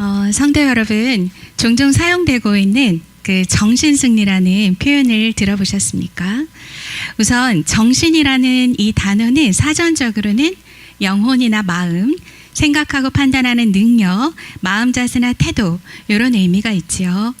어, 성도 여러분, 종종 사용되고 있는 그 정신 승리라는 표현을 들어보셨습니까? 우선 정신이라는 이 단어는 사전적으로는 영혼이나 마음, 생각하고 판단하는 능력, 마음 자세나 태도 이런 의미가 있지요.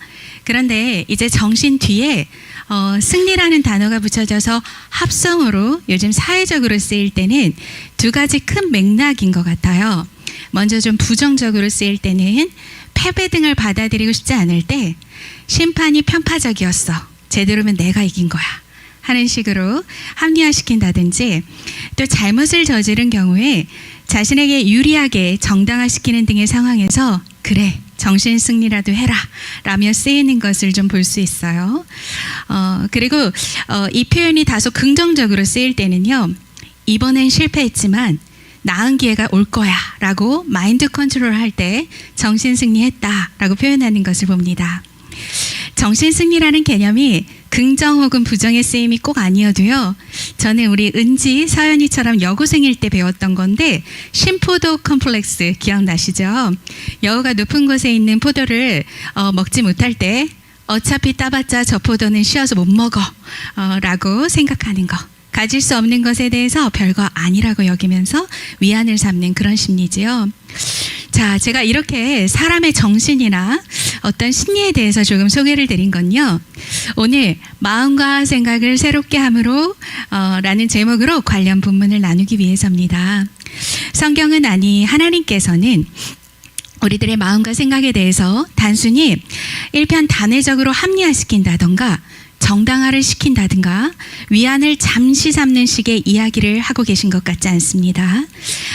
그런데 이제 정신 뒤에 어, 승리라는 단어가 붙여져서 합성어로 요즘 사회적으로 쓰일 때는 두 가지 큰 맥락인 것 같아요. 먼저 좀 부정적으로 쓰일 때는 패배 등을 받아들이고 싶지 않을 때 심판이 편파적이었어. 제대로면 내가 이긴 거야. 하는 식으로 합리화시킨다든지 또 잘못을 저지른 경우에 자신에게 유리하게 정당화시키는 등의 상황에서 그래 정신 승리라도 해라 라며 쓰이는 것을 좀 볼 수 있어요. 어, 그리고 어, 이 표현이 다소 긍정적으로 쓰일 때는요. 이번엔 실패했지만 나은 기회가 올 거야 라고 마인드 컨트롤 할 때 정신 승리했다 라고 표현하는 것을 봅니다. 정신 승리라는 개념이 긍정 혹은 부정의 쓰임이 꼭 아니어도요. 저는 우리 은지 서연이처럼 여고생일 때 배웠던 건데 심포도 컴플렉스 기억나시죠? 여우가 높은 곳에 있는 포도를 어, 먹지 못할 때 어차피 따봤자 저 포도는 쉬어서 못 먹어 어, 라고 생각하는 거. 가질 수 없는 것에 대해서 별거 아니라고 여기면서 위안을 삼는 그런 심리지요. 자, 제가 이렇게 사람의 정신이나 어떤 심리에 대해서 조금 소개를 드린 건요. 오늘 마음과 생각을 새롭게 함으로 어, 라는 제목으로 관련 본문을 나누기 위해서입니다. 성경은 아니 하나님께서는 우리들의 마음과 생각에 대해서 단순히 일편 단회적으로 합리화시킨다던가 정당화를 시킨다든가 위안을 잠시 삼는 식의 이야기를 하고 계신 것 같지 않습니다.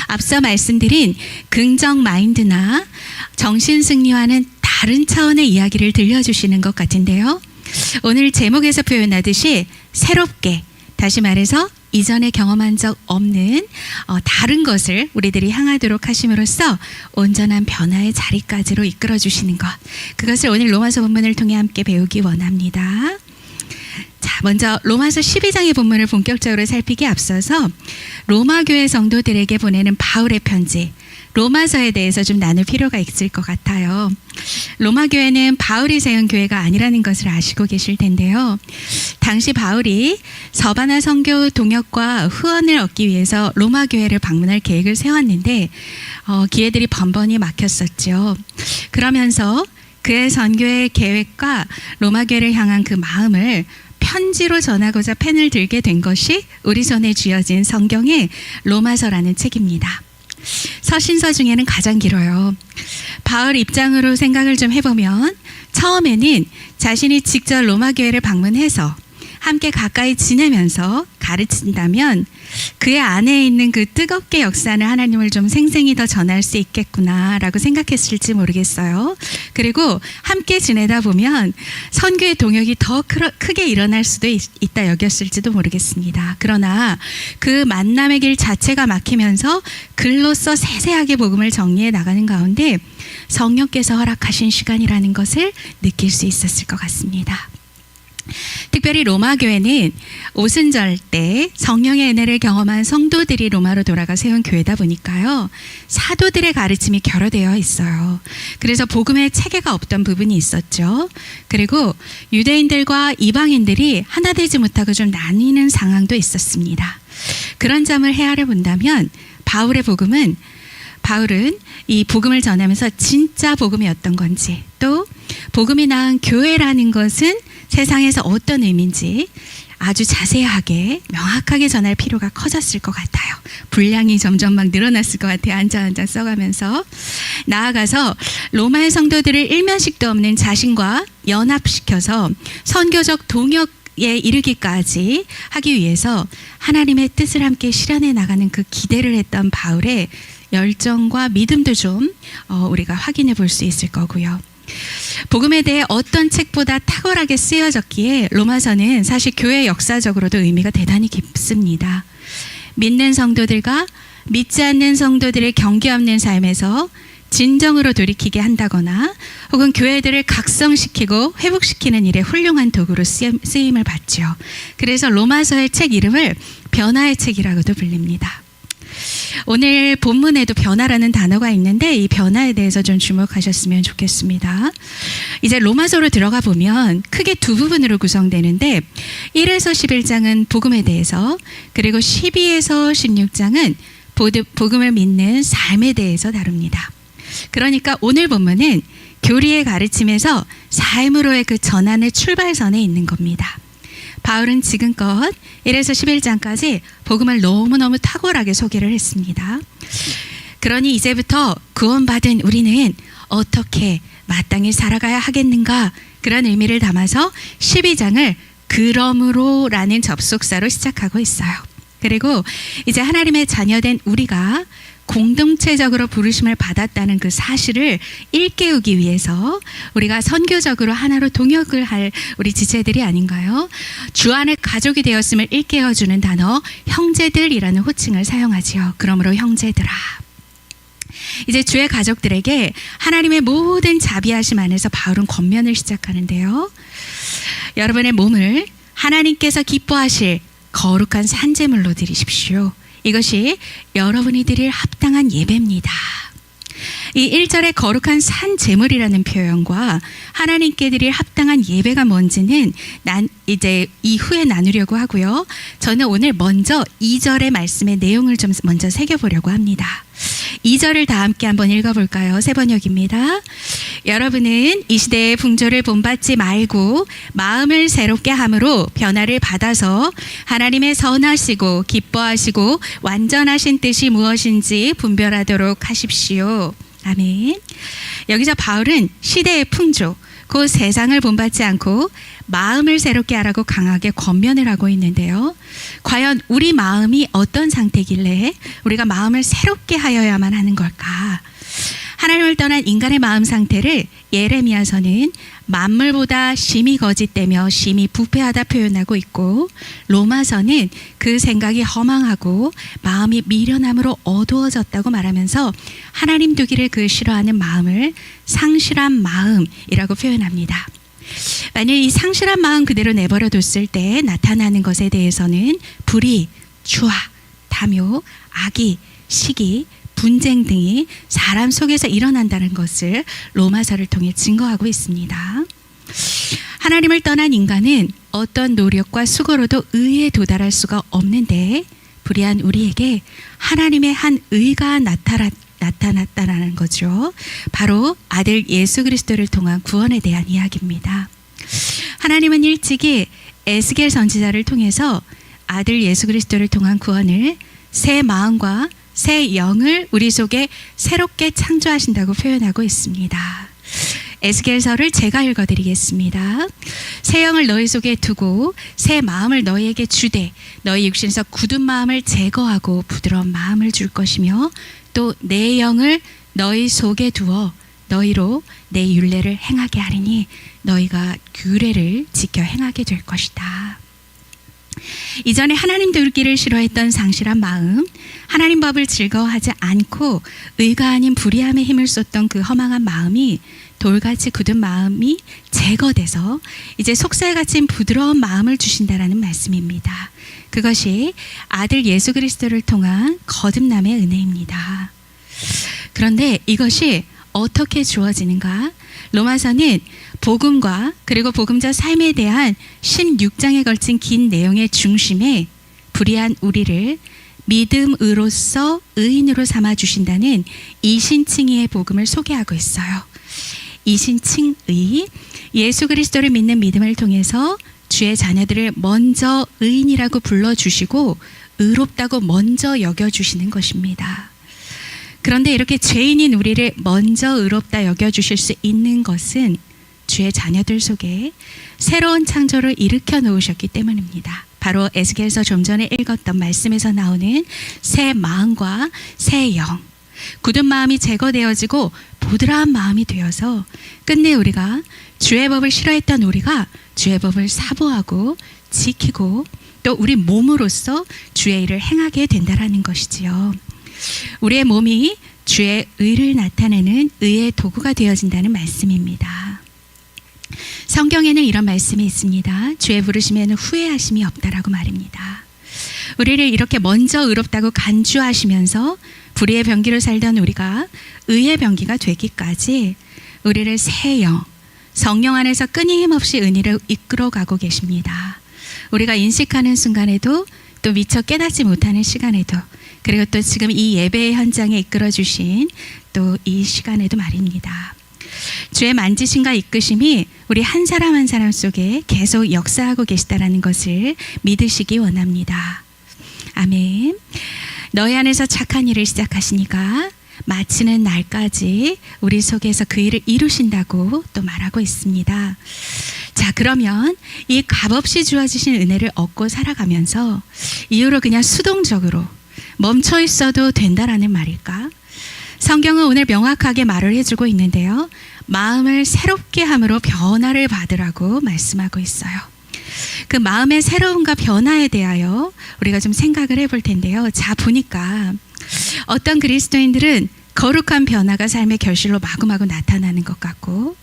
앞서 말씀드린 긍정 마인드나 정신 승리와는 다른 차원의 이야기를 들려주시는 것 같은데요. 오늘 제목에서 표현하듯이 새롭게 다시 말해서 이전에 경험한 적 없는 어, 다른 것을 우리들이 향하도록 하심으로써 온전한 변화의 자리까지로 이끌어 주시는 것. 그것을 오늘 로마서 본문을 통해 함께 배우기 원합니다. 자, 먼저 로마서 12장의 본문을 본격적으로 살피기 앞서서 로마 교회 성도들에게 보내는 바울의 편지 로마서에 대해서 좀 나눌 필요가 있을 것 같아요. 로마 교회는 바울이 세운 교회가 아니라는 것을 아시고 계실 텐데요. 당시 바울이 서바나 선교 동역과 후원을 얻기 위해서 로마 교회를 방문할 계획을 세웠는데 어, 기회들이 번번이 막혔었죠. 그러면서 그의 선교의 계획과 로마 교회를 향한 그 마음을 편지로 전하고자 펜을 들게 된 것이 우리 손에 쥐어진 성경의 로마서라는 책입니다. 서신서 중에는 가장 길어요. 바울 입장으로 생각을 좀 해보면 처음에는 자신이 직접 로마 교회를 방문해서 함께 가까이 지내면서 가르친다면 그의 안에 있는 그 뜨겁게 역사하는 하나님을 좀 생생히 더 전할 수 있겠구나라고 생각했을지 모르겠어요. 그리고 함께 지내다 보면 선교의 동역이 더 크게 일어날 수도 있, 다 여겼을지도 모르겠습니다. 그러나 그 만남의 길 자체가 막히면서 글로써 세세하게 복음을 정리해 나가는 가운데 성령께서 허락하신 시간이라는 것을 느낄 수 있었을 것 같습니다. 특별히 로마 교회는 오순절 때 성령의 은혜를 경험한 성도들이 로마로 돌아가 세운 교회다 보니까요. 사도들의 가르침이 결여되어 있어요. 그래서 복음의 체계가 없던 부분이 있었죠. 그리고 유대인들과 이방인들이 하나 되지 못하고 좀 나뉘는 상황도 있었습니다. 그런 점을 헤아려 본다면 바울의 복음은 바울은 이 복음을 전하면서 진짜 복음이 어떤 건지 또 복음이 낳은 교회라는 것은 세상에서 어떤 의미인지 아주 자세하게 명확하게 전할 필요가 커졌을 것 같아요. 분량이 점점 막 늘어났을 것 같아요. 앉아 앉아 써가면서 나아가서 로마의 성도들을 일면식도 없는 자신과 연합시켜서 선교적 동역 에 이르기까지 하기 위해서 하나님의 뜻을 함께 실현해 나가는 그 기대를 했던 바울의 열정과 믿음도 좀 어, 우리가 확인해 볼 수 있을 거고요. 복음에 대해 어떤 책보다 탁월하게 쓰여졌기에 로마서는 사실 교회 역사적으로도 의미가 대단히 깊습니다. 믿는 성도들과 믿지 않는 성도들의 경계 없는 삶에서 진정으로 돌이키게 한다거나 혹은 교회들을 각성시키고 회복시키는 일에 훌륭한 도구로 쓰임을 받죠. 그래서 로마서의 책 이름을 변화의 책이라고도 불립니다. 오늘 본문에도 변화라는 단어가 있는데 이 변화에 대해서 좀 주목하셨으면 좋겠습니다. 이제 로마서로 들어가 보면 크게 두 부분으로 구성되는데 1에서 11장은 복음에 대해서 그리고 12에서 16장은 복음을 믿는 삶에 대해서 다룹니다. 그러니까 오늘 본문은 교리의 가르침에서 삶으로의 그 전환의 출발선에 있는 겁니다. 바울은 지금껏 1에서 11장까지 복음을 너무너무 탁월하게 소개를 했습니다. 그러니 이제부터 구원받은 우리는 어떻게 마땅히 살아가야 하겠는가 그런 의미를 담아서 12장을 그러므로라는 접속사로 시작하고 있어요. 그리고 이제 하나님의 자녀된 우리가 공동체적으로 부르심을 받았다는 그 사실을 일깨우기 위해서 우리가 선교적으로 하나로 동역을 할 우리 지체들이 아닌가요? 주 안에 가족이 되었음을 일깨워주는 단어 형제들이라는 호칭을 사용하지요. 그러므로 형제들아. 이제 주의 가족들에게 하나님의 모든 자비하심 안에서 바울은 권면을 시작하는데요. 여러분의 몸을 하나님께서 기뻐하실 거룩한 산재물로 드리십시오. 이것이 여러분이 드릴 합당한 예배입니다. 이 1절의 거룩한 산 제물이라는 표현과 하나님께 드릴 합당한 예배가 뭔지는 난 이제 이후에 나누려고 하고요. 저는 오늘 먼저 2절의 말씀의 내용을 좀 먼저 새겨보려고 합니다. 2절을 다 함께 한번 읽어볼까요? 세 번역입니다. 여러분은 이 시대의 풍조를 본받지 말고 마음을 새롭게 함으로 변화를 받아서 하나님의 선하시고 기뻐하시고 완전하신 뜻이 무엇인지 분별하도록 하십시오. 아멘. 여기서 바울은 시대의 풍조, 그 세상을 본받지 않고 마음을 새롭게 하라고 강하게 권면을 하고 있는데요. 과연 우리 마음이 어떤 상태길래 우리가 마음을 새롭게 하여야만 하는 걸까? 하나님을 떠난 인간의 마음 상태를 예레미야서는 만물보다 심히 거짓되며 심히 부패하다 표현하고 있고 로마서는 그 생각이 허망하고 마음이 미련함으로 어두워졌다고 말하면서 하나님 두기를 그 싫어하는 마음을 상실한 마음이라고 표현합니다. 만약 이 상실한 마음 그대로 내버려 뒀을 때 나타나는 것에 대해서는 불의, 추화, 탐욕, 악의, 시기, 분쟁 등이 사람 속에서 일어난다는 것을 로마서를 통해 증거하고 있습니다. 하나님을 떠난 인간은 어떤 노력과 수고로도 의에 도달할 수가 없는데 불의한 우리에게 하나님의 한 의가 나타나, 나타났다라는 거죠. 바로 아들 예수 그리스도를 통한 구원에 대한 이야기입니다. 하나님은 일찍이 에스겔 선지자를 통해서 아들 예수 그리스도를 통한 구원을 새 마음과 새 영을 우리 속에 새롭게 창조하신다고 표현하고 있습니다. 에스겔서를 제가 읽어드리겠습니다. 새 영을 너희 속에 두고 새 마음을 너희에게 주되 너희 육신에서 굳은 마음을 제거하고 부드러운 마음을 줄 것이며 또 내 영을 너희 속에 두어 너희로 내 율례를 행하게 하리니 너희가 규례를 지켜 행하게 될 것이다. 이전에 하나님 들기를 싫어했던 상실한 마음, 하나님 법을 즐거워하지 않고 의가 아닌 불의함에 힘을 쏟던 그 허망한 마음이 돌같이 굳은 마음이 제거돼서 이제 속살 같은 부드러운 마음을 주신다라는 말씀입니다. 그것이 아들 예수 그리스도를 통한 거듭남의 은혜입니다. 그런데 이것이 어떻게 주어지는가? 로마서는 복음과 그리고 복음자 삶에 대한 16장에 걸친 긴 내용의 중심에 불의한 우리를 믿음으로써 의인으로 삼아 주신다는 이신칭의의 복음을 소개하고 있어요. 이신칭의 예수 그리스도를 믿는 믿음을 통해서 주의 자녀들을 먼저 의인이라고 불러 주시고 의롭다고 먼저 여겨 주시는 것입니다. 그런데 이렇게 죄인인 우리를 먼저 의롭다 여겨 주실 수 있는 것은 주의 자녀들 속에 새로운 창조를 일으켜 놓으셨기 때문입니다. 바로 에스겔서 좀 전에 읽었던 말씀에서 나오는 새 마음과 새 영. 굳은 마음이 제거되어지고 보드라한 마음이 되어서 끝내 우리가 주의 법을 싫어했던 우리가 주의 법을 사모하고 지키고 또 우리 몸으로서 주의 일을 행하게 된다라는 것이지요. 우리의 몸이 주의 의를 나타내는 의의 도구가 되어진다는 말씀입니다. 성경에는 이런 말씀이 있습니다. 주의 부르심에는 후회하심이 없다라고 말입니다. 우리를 이렇게 먼저 의롭다고 간주하시면서 불의의 병기로 살던 우리가 의의 병기가 되기까지 우리를 새 영, 성령 안에서 끊임없이 은혜를 이끌어 가고 계십니다. 우리가 인식하는 순간에도 또 미처 깨닫지 못하는 시간에도 그리고 또 지금 이 예배의 현장에 이끌어 주신 또 이 시간에도 말입니다. 주의 만지심과 이끄심이 우리 한 사람 한 사람 속에 계속 역사하고 계시다라는 것을 믿으시기 원합니다. 아멘. 너희 안에서 착한 일을 시작하시니까 마치는 날까지 우리 속에서 그 일을 이루신다고 또 말하고 있습니다. 자, 그러면 이 값없이 주어지신 은혜를 얻고 살아가면서 이후로 그냥 수동적으로 멈춰 있어도 된다라는 말일까? 성경은 오늘 명확하게 말을 해주고 있는데요. 마음을 새롭게 함으로 변화를 받으라고 말씀하고 있어요. 그 마음의 새로움과 변화에 대하여 우리가 좀 생각을 해볼 텐데요. 자, 보니까 어떤 그리스도인들은 거룩한 변화가 삶의 결실로 마구마구 나타나는 것 같고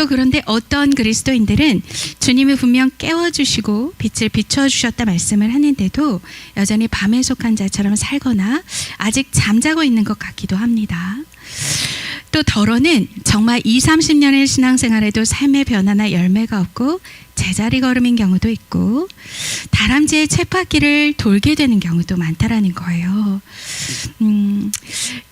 또 그런데 어떤 그리스도인들은 주님이 분명 깨워주시고 빛을 비춰주셨다 말씀을 하는데도 여전히 밤에 속한 자처럼 살거나 아직 잠자고 있는 것 같기도 합니다. 또 더러는 정말 2, 30년의 신앙생활에도 삶의 변화나 열매가 없고 제자리 걸음인 경우도 있고 다람쥐의 쳇바퀴를 돌게 되는 경우도 많다라는 거예요. 음,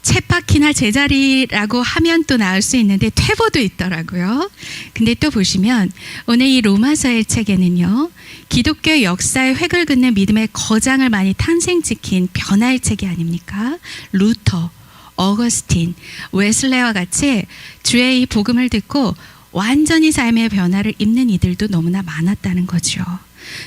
쳇바퀴나 제자리라고 하면 또 나을 수 있는데 퇴보도 있더라고요. 근데 또 보시면 오늘 이 로마서의 책에는요. 기독교 역사의 획을 긋는 믿음의 거장을 많이 탄생시킨 변화의 책이 아닙니까? 루터, 어거스틴, 웨슬레와 같이 주의 이 복음을 듣고 완전히 삶의 변화를 입는 이들도 너무나 많았다는 거죠.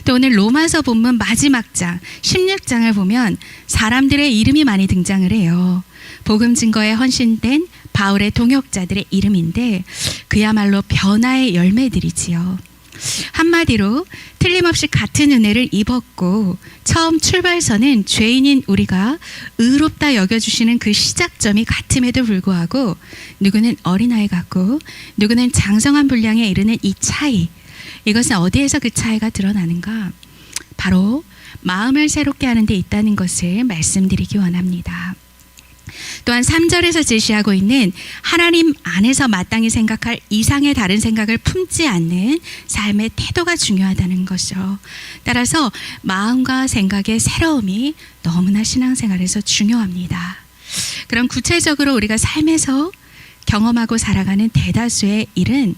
또 오늘 로마서 본문 마지막 장, 16장을 보면 사람들의 이름이 많이 등장을 해요. 복음 증거에 헌신된 바울의 동역자들의 이름인데 그야말로 변화의 열매들이지요. 한마디로 틀림없이 같은 은혜를 입었고 처음 출발선은 죄인인 우리가 의롭다 여겨주시는 그 시작점이 같음에도 불구하고 누구는 어린아이 같고 누구는 장성한 분량에 이르는 이 차이 이것은 어디에서 그 차이가 드러나는가 바로 마음을 새롭게 하는 데 있다는 것을 말씀드리기 원합니다. 또한 3절에서 제시하고 있는 하나님 안에서 마땅히 생각할 이상의 다른 생각을 품지 않는 삶의 태도가 중요하다는 것이죠. 따라서 마음과 생각의 새로움이 너무나 신앙생활에서 중요합니다. 그럼 구체적으로 우리가 삶에서 경험하고 살아가는 대다수의 일은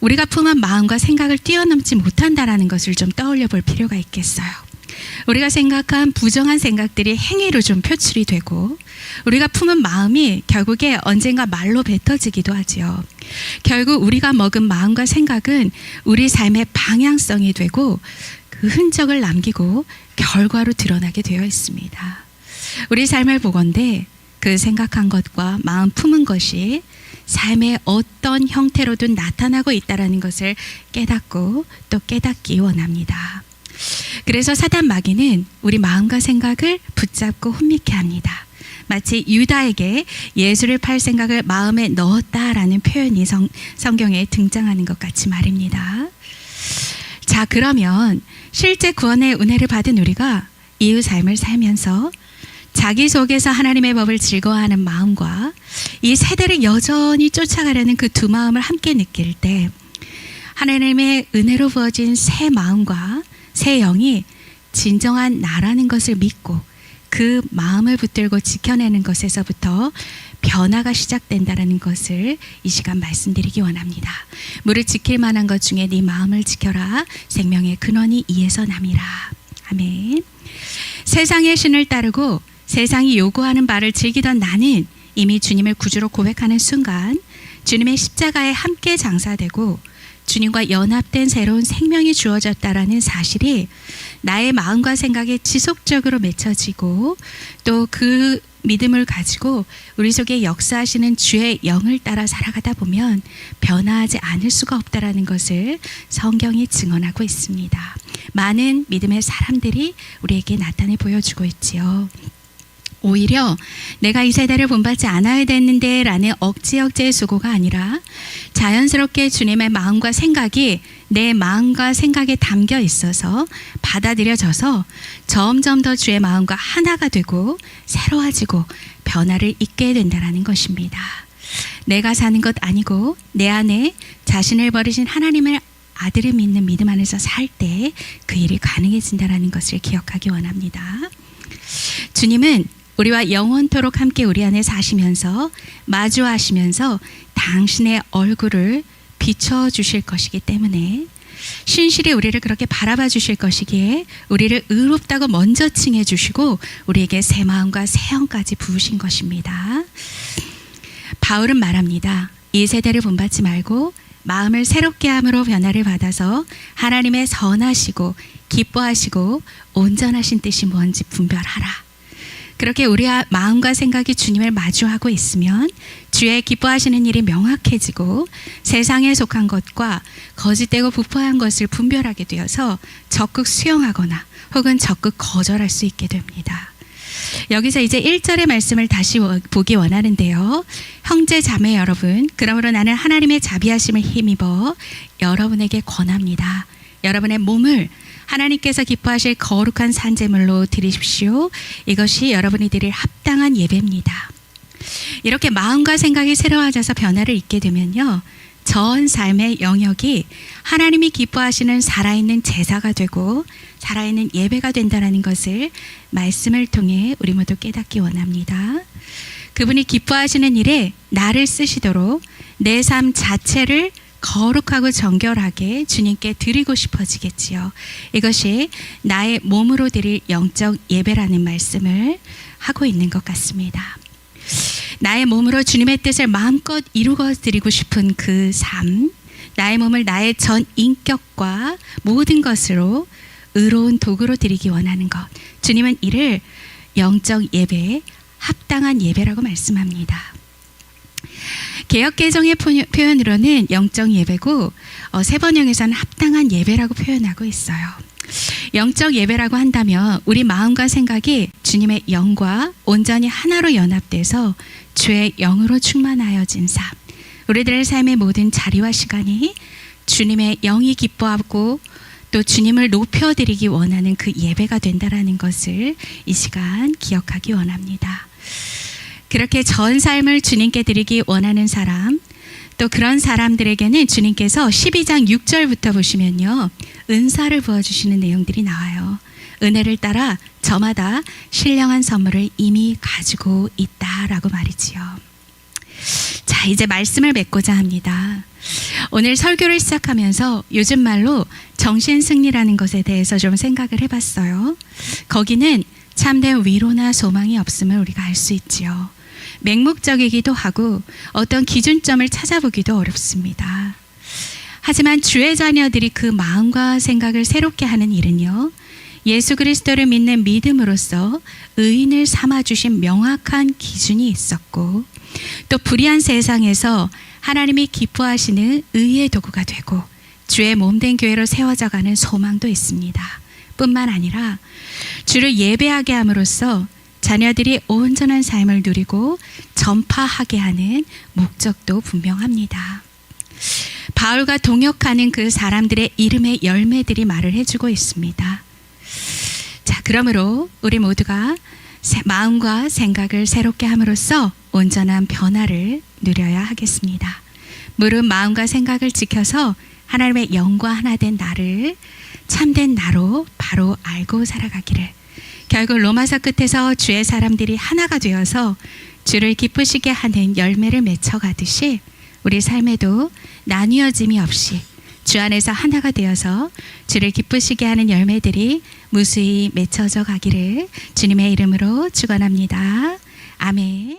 우리가 품은 마음과 생각을 뛰어넘지 못한다라는 것을 좀 떠올려 볼 필요가 있겠어요. 우리가 생각한 부정한 생각들이 행위로 좀 표출이 되고 우리가 품은 마음이 결국에 언젠가 말로 뱉어지기도 하지요. 결국 우리가 먹은 마음과 생각은 우리 삶의 방향성이 되고 그 흔적을 남기고 결과로 드러나게 되어 있습니다. 우리 삶을 보건대 그 생각한 것과 마음 품은 것이 삶의 어떤 형태로든 나타나고 있다라는 것을 깨닫고 또 깨닫기 원합니다. 그래서 사단 마귀는 우리 마음과 생각을 붙잡고 혼미케 합니다. 마치 유다에게 예수를 팔 생각을 마음에 넣었다라는 표현이 성, 성경에 등장하는 것 같이 말입니다. 자, 그러면 실제 구원의 은혜를 받은 우리가 이후 삶을 살면서 자기 속에서 하나님의 법을 즐거워하는 마음과 이 세대를 여전히 쫓아가려는 그 두 마음을 함께 느낄 때 하나님의 은혜로 부어진 새 마음과 새 영이 진정한 나라는 것을 믿고 그 마음을 붙들고 지켜내는 것에서부터 변화가 시작된다라는 것을 이 시간 말씀드리기 원합니다. 무릇 지킬 만한 것 중에 네 마음을 지켜라. 생명의 근원이 이에서 남이라. 아멘. 세상의 신을 따르고 세상이 요구하는 바를 즐기던 나는 이미 주님을 구주로 고백하는 순간 주님의 십자가에 함께 장사되고 주님과 연합된 새로운 생명이 주어졌다라는 사실이 나의 마음과 생각에 지속적으로 맺혀지고 또 그 믿음을 가지고 우리 속에 역사하시는 주의 영을 따라 살아가다 보면 변화하지 않을 수가 없다라는 것을 성경이 증언하고 있습니다. 많은 믿음의 사람들이 우리에게 나타내 보여주고 있지요. 오히려 내가 이 세대를 본받지 않아야 되는데 라는 억지 억지의 수고가 아니라 자연스럽게 주님의 마음과 생각이 내 마음과 생각에 담겨 있어서 받아들여져서 점점 더 주의 마음과 하나가 되고 새로워지고 변화를 잊게 된다라는 것입니다. 내가 사는 것 아니고 내 안에 자신을 버리신 하나님을 아들을 믿는 믿음 안에서 살 때 그 일이 가능해진다라는 것을 기억하기 원합니다. 주님은 우리와 영원토록 함께 우리 안에 사시면서 마주하시면서 당신의 얼굴을 비춰 주실 것이기 때문에 신실히 우리를 그렇게 바라봐 주실 것이기에 우리를 의롭다고 먼저 칭해 주시고 우리에게 새 마음과 새 영까지 부으신 것입니다. 바울은 말합니다. 이 세대를 본받지 말고 마음을 새롭게 함으로 변화를 받아서 하나님의 선하시고 기뻐하시고 온전하신 뜻이 뭔지 분별하라. 그렇게 우리의 마음과 생각이 주님을 마주하고 있으면 주의 기뻐하시는 일이 명확해지고 세상에 속한 것과 거짓되고 부패한 것을 분별하게 되어서 적극 수용하거나 혹은 적극 거절할 수 있게 됩니다. 여기서 이제 1절의 말씀을 다시 워- 보기 원하는데요. 형제 자매 여러분, 그러므로 나는 하나님의 자비하심을 힘입어 여러분에게 권합니다. 여러분의 몸을 하나님께서 기뻐하실 거룩한 산재물로 드리십시오. 이것이 여러분이 드릴 합당한 예배입니다. 이렇게 마음과 생각이 새로워져서 변화를 잊게 되면요. 전 삶의 영역이 하나님이 기뻐하시는 살아있는 제사가 되고 살아있는 예배가 된다는 것을 말씀을 통해 우리 모두 깨닫기 원합니다. 그분이 기뻐하시는 일에 나를 쓰시도록 내 삶 자체를 거룩하고 정결하게 주님께 드리고 싶어지겠지요. 이것이 나의 몸으로 드릴 영적 예배라는 말씀을 하고 있는 것 같습니다. 나의 몸으로 주님의 뜻을 마음껏 이루어 드리고 싶은 그 삶, 나의 몸을 나의 전 인격과 모든 것으로 의로운 도구로 드리기 원하는 것. 주님은 이를 영적 예배, 합당한 예배라고 말씀합니다. 개혁 개정의 표- 표현으로는 영적 예배고 어, 세번역에서는 합당한 예배라고 표현하고 있어요. 영적 예배라고 한다면 우리 마음과 생각이 주님의 영과 온전히 하나로 연합돼서 주의 영으로 충만하여진 삶. 우리들의 삶의 모든 자리와 시간이 주님의 영이 기뻐하고 또 주님을 높여드리기 원하는 그 예배가 된다라는 것을 이 시간 기억하기 원합니다. 그렇게 전 삶을 주님께 드리기 원하는 사람, 또 그런 사람들에게는 주님께서 12장 6절부터 보시면요. 은사를 부어주시는 내용들이 나와요. 은혜를 따라 저마다 신령한 선물을 이미 가지고 있다라고 말이지요. 자, 이제 말씀을 맺고자 합니다. 오늘 설교를 시작하면서 요즘 말로 정신 승리라는 것에 대해서 좀 생각을 해봤어요. 거기는 참된 위로나 소망이 없음을 우리가 알 수 있지요. 맹목적이기도 하고 어떤 기준점을 찾아보기도 어렵습니다. 하지만 주의 자녀들이 그 마음과 생각을 새롭게 하는 일은요. 예수 그리스도를 믿는 믿음으로써 의인을 삼아 주신 명확한 기준이 있었고 또 불의한 세상에서 하나님이 기뻐하시는 의의 도구가 되고 주의 몸된 교회로 세워져 가는 소망도 있습니다. 뿐만 아니라 주를 예배하게 함으로써 자녀들이 온전한 삶을 누리고 전파하게 하는 목적도 분명합니다. 바울과 동역하는 그 사람들의 이름의 열매들이 말을 해주고 있습니다. 자, 그러므로 우리 모두가 새- 마음과 생각을 새롭게 함으로써 온전한 변화를 누려야 하겠습니다. 무릇 마음과 생각을 지켜서 하나님의 영과 하나 된 나를 참된 나로 바로 알고 살아가기를 결국 로마서 끝에서 주의 사람들이 하나가 되어서 주를 기쁘시게 하는 열매를 맺혀가듯이 우리 삶에도 나뉘어짐이 없이 주 안에서 하나가 되어서 주를 기쁘시게 하는 열매들이 무수히 맺혀져 가기를 주님의 이름으로 축원합니다. 아멘.